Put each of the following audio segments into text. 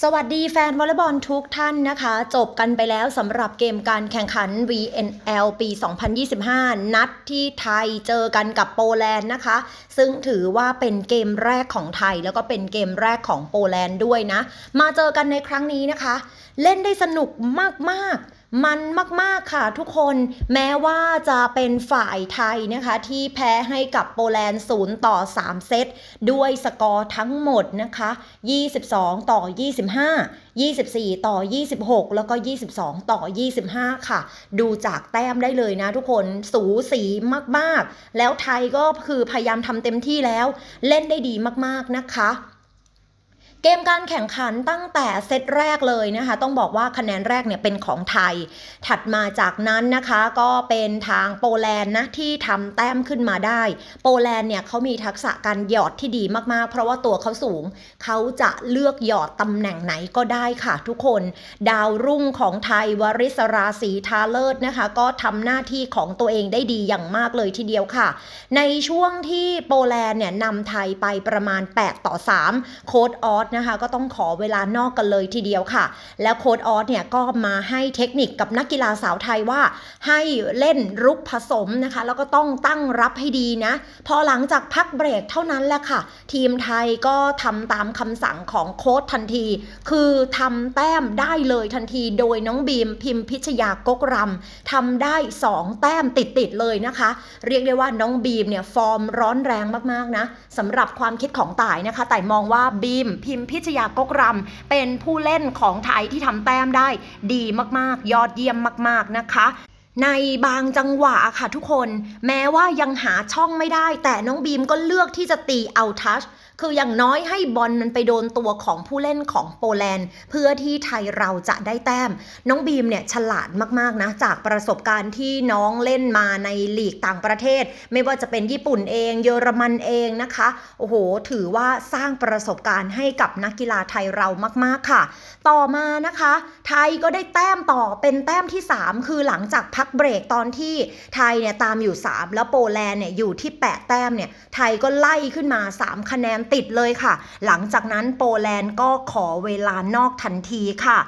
สวัสดีแฟนวอลเลย์บอลทุกท่านนะคะ จบกันไปแล้วสำหรับเกมการแข่งขัน VNL ปี 2025 นัดที่ไทยเจอกันกับโปแลนด์นะคะ ซึ่งถือว่าเป็นเกมแรกของไทยแล้วก็เป็นเกมแรกของโปแลนด์ด้วยนะ มาเจอกันในครั้งนี้นะคะ เล่นได้สนุกมากๆ มันมากๆค่ะทุกคนแม้ว่าจะเป็นฝ่ายไทยนะคะที่แพ้ให้กับโปแลนด์0ต่อ 3 เซต ด้วยสกอร์ทั้งหมดนะคะ 22 ต่อ 25 24 ต่อ 26 แล้วก็ 22 ต่อ 25 ค่ะ ดูจากแต้มได้เลยนะทุกคนสูสีมากๆ แล้วไทยก็คือพยายามทำเต็มที่แล้ว เล่นได้ดีมากๆนะคะ เกมการแข่งขันตั้งแต่เซตแรกเลยนะคะ ต้องบอกว่าคะแนนแรกเนี่ยเป็นของไทย ถัดมาจากนั้นนะคะก็เป็นทางโปแลนด์นะที่ทำแต้มขึ้นมาได้ โปแลนด์เนี่ยเขามีทักษะการหยอดที่ดีมากๆ เพราะว่าตัวเขาสูง เขาจะเลือกหยอดตำแหน่งไหนก็ได้ค่ะทุกคน ดาวรุ่งของไทยวริศราศีทาเลิศนะคะ ก็ทำหน้าที่ของตัวเองได้ดีอย่างมากเลยทีเดียวค่ะ ในช่วงที่โปแลนด์เนี่ยนำไทยไปประมาณ 8 ต่อ 3 โค้ดออสนะคะ ก็ต้องขอเวลานอกกันเลยทีเดียวค่ะ แล้วโค้ดออสเนี่ยก็มาให้เทคนิคกับนักกีฬาสาวไทยว่า ให้เล่นรุกผสมนะคะ แล้วก็ต้องตั้งรับให้ดีนะ พอหลังจากพักเบรกเท่านั้นแหละค่ะ ทีมไทยก็ทำตามคำสั่งของโค้ดทันที คือทำแต้มได้เลยทันที โดยน้องบีมพิมพิชยากกรำทำได้ 2 แต้มติดๆเลยนะคะ เรียกได้ว่าน้องบีมเนี่ยฟอร์มร้อนแรงมากๆนะสำหรับความคิดของต่ายนะคะ ต่ายมองว่าบีมพิมพิชยากกรำเป็นผู้เล่นของไทยที่ทำแต้มได้ดีมากๆ ยอดเยี่ยมมาก ๆนะคะ ในบางจังหวะค่ะทุกคน แม้ว่ายังหาช่องไม่ได้ แต่น้องบีมก็เลือกที่จะตีเอาทัชคืออย่างน้อยให้บอลมันไปโดนตัวของผู้เล่นของโปแลนด์ เพื่อที่ไทยเราจะได้แต้ม น้องบีมเนี่ยฉลาดมากๆนะ จากประสบการณ์ที่น้องเล่นมาในลีกต่างประเทศ ไม่ว่าจะเป็นญี่ปุ่นเอง เยอรมันเองนะคะ โอ้โห ถือว่าสร้างประสบการณ์ให้กับนักกีฬาไทยเรามากๆค่ะ ต่อมานะคะ ไทยก็ได้แต้มต่อเป็นแต้มที่ 3 คือหลังจากพัักเบรกตอนที่ไทยเนี่ยตามอยู่ 3 แล้วโปแลนด์เนี่ยอยู่ที่ 8 แต้มเนี่ยไทยก็ไล่ขึ้นมา 3 คะแนนติดเลยค่ะ หลังจากนั้นโปแลนด์ก็ขอเวลานอกทันทีค่ะ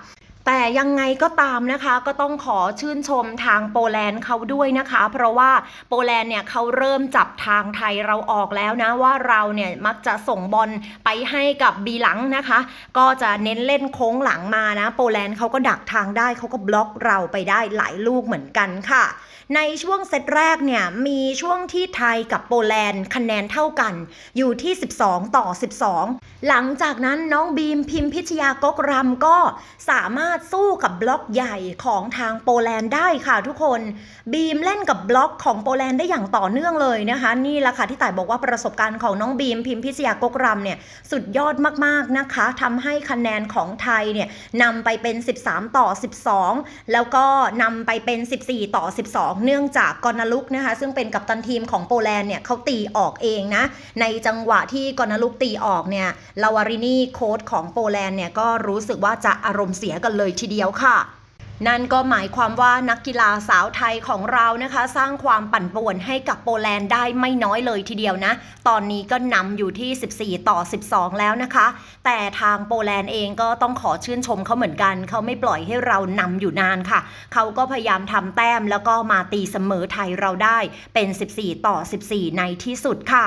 แต่ยังไงก็ตามนะคะก็ต้องขอชื่นชมทางโปแลนด์เขาด้วยนะคะ เพราะว่าโปแลนด์เนี่ยเขาเริ่มจับทางไทยเราออกแล้วนะว่าเราเนี่ยมักจะส่งบอลไปให้กับบีหลังนะคะ ก็จะเน้นเล่นโค้งหลังมานะ โปแลนด์เขาก็ดักทางได้เขาก็บล็อกเราไปได้หลายลูกเหมือนกันค่ะ ในช่วงเซตแรกเนี่ยมีช่วงที่ไทยกับโปแลนด์คะแนนเท่ากันอยู่ที่ 12 ต่อ 12 หลังจากนั้นน้องบีมพิมพิชยากกรำก็สามารถสู้กับบล็อกใหญ่ของทางโปแลนด์ได้ค่ะทุกคน บีมเล่นกับบล็อกของโปแลนด์ได้อย่างต่อเนื่องเลยนะคะ นี่แหละค่ะที่ต่ายบอกว่าประสบการณ์ของน้องบีมพิมพิชยากกรำเนี่ยสุดยอดมากๆนะคะทำให้คะแนนของไทยเนี่ยนำไปเป็น 13 ต่อ 12 แล้วก็นำไปเป็น 14 ต่อ 12 เนื่องจากกอนาลุกนะคะ ซึ่งเป็นกัปตันทีมของโปแลนด์เนี่ยเขาตีออกเองนะ ในจังหวะที่กอนาลุกตีออกเนี่ยลาวารินีโค้ชของโปแลนด์เนี่ยก็รู้สึกว่าจะอารมณ์เสียกันเลยลยทีเดียวค่ะ นั่นก็หมายความว่านักกีฬาสาวไทยของเรานะคะ สร้างความปั่นป่วนให้กับโปแลนด์ได้ไม่น้อยเลยทีเดียวนะ ตอนนี้ก็นำอยู่ที่ 14 ต่อ 12 แล้วนะคะ แต่ทางโปแลนด์เองก็ต้องขอชื่นชมเขาเหมือนกัน เขาไม่ปล่อยให้เรานำอยู่นานค่ะ เขาก็พยายามทำแต้มแล้วก็มาตีเสมอไทยเราได้เป็น 14 ต่อ 14 ในที่สุดค่ะ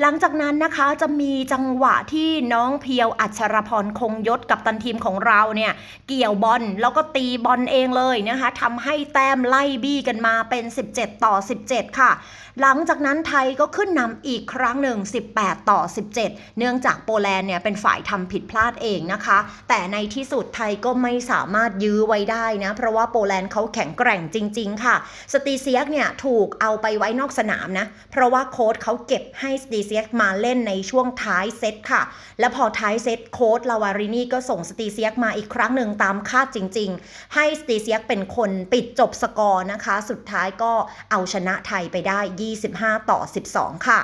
หลังจากนั้นนะคะจะมีจังหวะที่น้องเพียวอัชรพรคงยศกับตันทีมของเราเนี่ยเกี่ยวบอลแล้วก็ตีบอลเองเลยนะคะทำให้แต้มไล่บี้กันมาเป็น 17 ต่อ 17 ค่ะ หลังจากนั้นไทยก็ขึ้นนำอีกครั้งหนึ่ง 18 ต่อ 17 เนื่องจากโปแลนด์เนี่ยเป็นฝ่ายทำผิดพลาดเองนะคะ แต่ในที่สุดไทยก็ไม่สามารถยื้อไว้ได้นะ เพราะว่าโปแลนด์เขาแข็งแกร่งจริง ๆ ค่ะ สตีเซียกเนี่ยถูกเอาไปไว้นอกสนามนะ เพราะว่าโค้ชเขาเก็บให้สตีเซียกมาเล่นในช่วงท้ายเซตค่ะ และพอท้ายเซตโค้ชลาวารินีก็ส่งสตีเซียกมาอีกครั้งหนึ่งตามคาดจริง ๆ ให้สตีเซียกเป็นคนปิดจบสกอร์นะคะ สุดท้ายก็เอาชนะไทยไปได้ 25 ต่อ 12 ค่ะ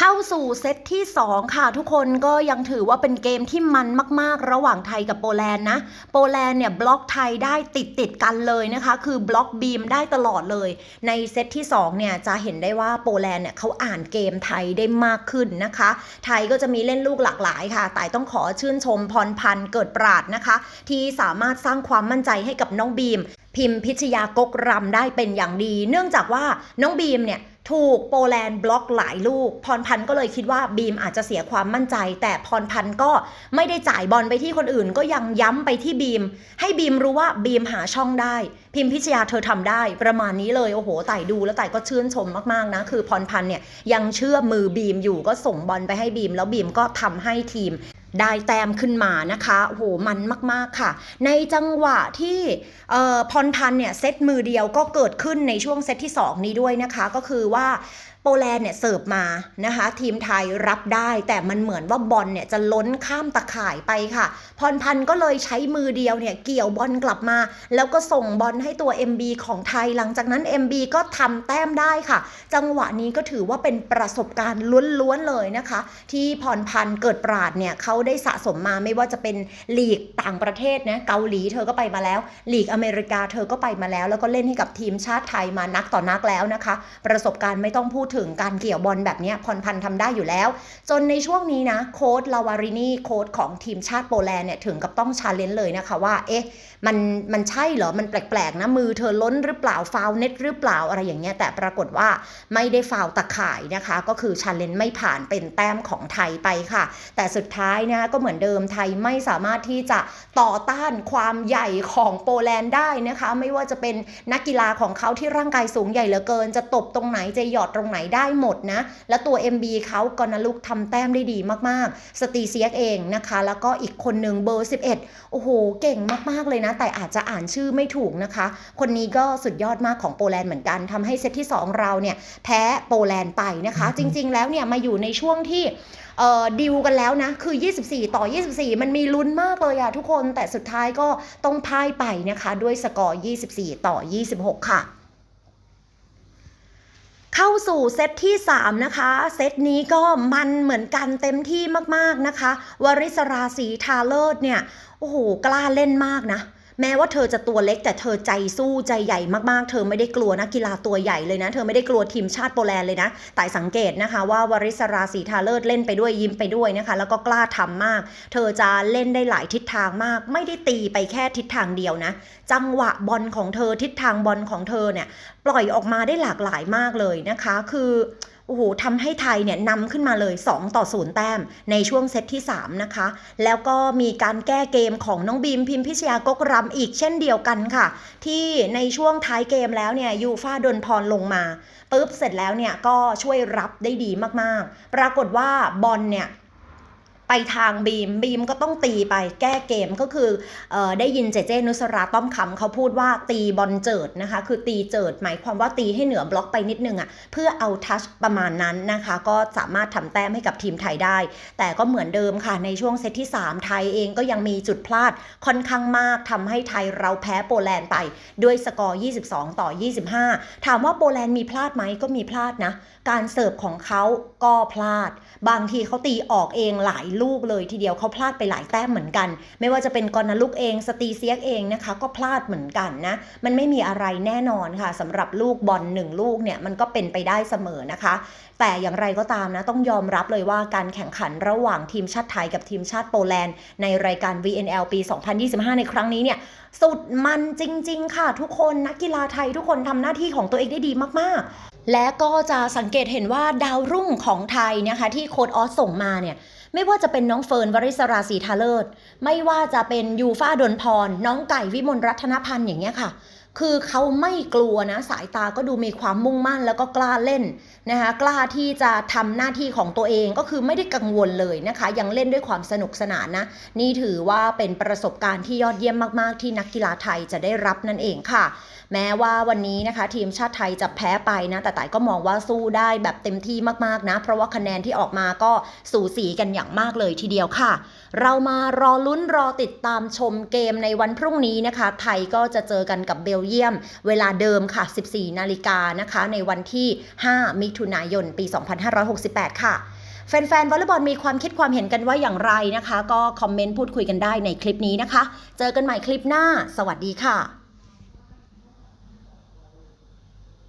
เข้าสู่เซตที่ 2 ค่ะทุกคนก็ยังถือว่าเป็นเกมที่มันมาก ๆ ระหว่างไทยกับโปแลนด์นะ โปแลนด์เนี่ยบล็อกไทยได้ติดติดๆกันเลยนะคะ คือบล็อกบีมได้ตลอดเลย ในเซตที่ 2 เนี่ยจะเห็นได้ว่าโปแลนด์เนี่ยเขาอ่านเกมไทยได้มากขึ้นนะคะ ไทยก็จะมีเล่นลูกหลากหลายค่ะ แต่ต้องขอชื่นชมพรพันธ์เกิดปราดนะคะ ที่สามารถสร้างความมั่นใจให้กับน้องบีม พิมพิชยากกรำได้เป็นอย่างดี เนื่องจากว่าน้องบีมเนี่ย ถูกโปแลนด์บล็อกหลายลูก พรพันธ์ก็เลยคิดว่าบีมอาจจะเสียความมั่นใจ แต่พรพันธ์ก็ไม่ได้จ่ายบอลไปที่คนอื่น ก็ยังย้ำไปที่บีม ให้บีมรู้ว่าบีมหาช่องได้ พิมพิชยาเธอทำได้ ประมาณนี้เลยโอ้โหไต่ดูแล้วไต่ก็ชื่นชมมากๆนะ คือพรพันธ์เนี่ยยังเชื่อมือบีมอยู่ก็ส่งบอลไปให้บีม แล้วบีมก็ทำให้ทีม ได้แต้มขึ้นมานะคะโอ้โหมันมาก ๆ ค่ะ ในจังหวะที่พรพันธ์เนี่ยเซตมือเดียวก็เกิดขึ้นในช่วงเซตที่ 2 นี้ด้วยนะคะ ก็คือว่า โปแลนด์เนี่ยเสิร์ฟมานะคะ ทีมไทยรับได้แต่มันเหมือนว่าบอลเนี่ยจะล้นข้ามตะข่ายไปค่ะ พรพันธ์ก็เลยใช้มือเดียวเนี่ยเกี่ยวบอลกลับมา แล้วก็ส่งบอลให้ตัว MB ของไทยหลังจากนั้น MB ก็ทำแต้มได้ค่ะ จังหวะนี้ก็ถือว่าเป็นประสบการณ์ล้วนๆเลยนะคะ ที่พรพันธ์เกิดปราดเนี่ยเขาได้สะสมมาไม่ว่าจะเป็นลีกต่างประเทศนะเกาหลีเธอก็ไปมาแล้วลีกอเมริกาเธอก็ไปมาแล้ว แล้วก็เล่นให้กับทีมชาติไทยมานักต่อนักแล้วนะคะ ประสบการณ์ไม่ต้องพูดถึงการเกี่ยวบอลแบบนี้พรพันธ์ทำได้อยู่แล้ว จนในช่วงนี้นะโค้ดลาวารินีโค้ดของทีมชาติโปแลนด์เนี่ยถึงกับต้องชาเลนจ์เลยนะคะว่า เอ๊ะมันมันใช่เหรอ มันแปลกๆนะมือเธอล้นหรือเปล่าฟาวเน็ตหรือเปล่าอะไรอย่างเงี้ยแต่ปรากฏว่าไม่ได้ฟาวตะข่ายนะคะ ก็คือชาเลนจ์ไม่ผ่านเป็นแต้มของไทยไปค่ะ แต่สุดท้ายนะก็เหมือนเดิมไทยไม่สามารถที่จะต่อต้านความใหญ่ของโปแลนด์ได้นะคะ ไม่ว่าจะเป็นนักกีฬาของเขาที่ร่างกายสูงใหญ่เหลือเกิน จะตบตรงไหนจะหยอดตรงไหนได้หมดนะ และตัว MB เขากอนาลุกทำแต้มได้ดีมากๆ สตีเซียกเองนะคะ แล้วก็อีกคนหนึ่งเบอร์ 11 โอ้โห เก่งมากๆเลยนะ แต่อาจจะอ่านชื่อไม่ถูกนะคะ คนนี้ก็สุดยอดมากของโปแลนด์เหมือนกันทำให้เซตที่ 2 เราเนี่ยแพ้โปแลนด์ไปนะคะ จริง ๆ แล้วเนี่ยมาอยู่ในช่วงที่เอ่อดิวกันแล้วนะ คือ 24 ต่อ 24 มันมีลุ้นมากเลยอะทุกคนแต่สุดท้ายก็ต้องพ่ายไปนะคะ ด้วยสกอร์ 24 ต่อ 26 ค่ะ เข้าสู่เซตที่ 3 นะคะ เซตนี้ก็มันเหมือนกันเต็มที่มากๆนะคะ วริศราศีทาเลิศเนี่ย โอ้โห กล้าเล่นมากนะ แม้ว่าเธอจะตัวเล็กแต่เธอใจสู้ใจใหญ่มากๆ เธอไม่ได้กลัวนักกีฬาตัวใหญ่เลยนะ เธอไม่ได้กลัวทีมชาติโปแลนด์เลยนะแต่สังเกตนะคะว่าวริศราศีทาเลิศเล่นไปด้วยยิ้มไปด้วยนะคะ แล้วก็กล้าทำมาก เธอจะเล่นได้หลายทิศทางมาก ไม่ได้ตีไปแค่ทิศทางเดียวนะ จังหวะบอลของเธอทิศทางบอลของเธอเนี่ยปล่อยออกมาได้หลากหลายมากเลยนะคะ คือ โอ้โหทำให้ไทยเนี่ยนำขึ้นมาเลย 2 ต่อ 0 แต้ม ในช่วงเซตที่ 3 นะคะ แล้วก็มีการแก้เกมของน้องบีมพิมพิชยากกรำอีกเช่นเดียวกันค่ะ ที่ในช่วงท้ายเกมแล้วเนี่ยยูฟาดนพรลงมาปุ๊บเสร็จแล้วเนี่ยก็ช่วยรับได้ดีมากๆ ปรากฏว่าบอลเนี่ย ไปทางบีมบีมก็ต้องตีไปแก้เกมก็คือออได้ยินเจเจนุสราต้อมคำเขาพูดว่าตีบอลเจิดนะคะ คือตีเจิดหมายความว่าตีให้เหนือบล็อกไปนิดนึงอะ่ะเพื่อเอาทัชประมาณนั้นนะคะ ก็สามารถทำแต้มให้กับทีมไทยได้ แต่ก็เหมือนเดิมค่ะในช่วงเซตที่ 3 ไทยเองก็ยังมีจุดพลาดค่อนข้างมากทำให้ไทยเราแพ้โปแลนด์ไปด้วยสกอร์ 22 ต่อ 25 ถามว่าโปแลนด์มีพลาดไหมก็มีพลาดนะ การเสิร์ฟของเขาก็พลาด บางทีเขาตีออกเองหลายลูกเลยทีเดียวเขาพลาดไปหลายแต้มเหมือนกัน ไม่ว่าจะเป็นกอนาลุกเองสตีเซียกเองนะคะ ก็พลาดเหมือนกันนะ มันไม่มีอะไรแน่นอนค่ะสำหรับลูกบอลหนึ่งลูกเนี่ยมันก็เป็นไปได้เสมอนะคะ แต่อย่างไรก็ตามนะ ต้องยอมรับเลยว่าการแข่งขันระหว่างทีมชาติไทยกับทีมชาติโปแลนด์ ในรายการ VNL ปี 2025 ในครั้งนี้เนี่ยสุดมันจริง ๆ ค่ะ ทุกคนนักกีฬาไทยทุกคนทำหน้าที่ของตัวเองได้ดีมาก ๆ และก็จะสังเกตเห็นว่าดาวรุ่งของไทยนะคะที่โค้ดออสส่งมาเนี่ยไม่ว่าจะเป็นน้องเฟิร์นวริศราศีทาเลิศไม่ว่าจะเป็นยูฟ้าดนพร น้องไก่วิมลรัตนพันธ์อย่างเงี้ยค่ะ คือเขาไม่กลัวนะ สายตาก็ดูมีความมุ่งมั่นแล้วก็กล้าเล่นนะคะกล้าที่จะทำหน้าที่ของตัวเองก็คือไม่ได้กังวลเลยนะคะ ยังเล่นด้วยความสนุกสนานนะ นี่ถือว่าเป็นประสบการณ์ที่ยอดเยี่ยมมาก ๆ ที่นักกีฬาไทยจะได้รับนั่นเองค่ะ แม้ว่าวันนี้นะคะ ทีมชาติไทยจะแพ้ไปนะ แต่ต่ายก็มองว่าสู้ได้แบบเต็มที่มากๆนะ เพราะว่าคะแนนที่ออกมาก็สูสีกันอย่างมากเลยทีเดียวค่ะ เรามารอลุ้นรอติดตามชมเกมในวันพรุ่งนี้นะคะ ไทยก็จะเจอกันกับเบลเยียม เวลาเดิมค่ะ 14 นาฬิกานะคะ ในวันที่ 5 มิถุนายน ปี 2568 ค่ะแฟนๆวอลเลย์บอลมีความคิดความเห็นกันว่าอย่างไรนะคะ ก็คอมเมนต์พูดคุยกันได้ในคลิปนี้นะคะ เจอกันใหม่คลิปหน้า สวัสดีค่ะ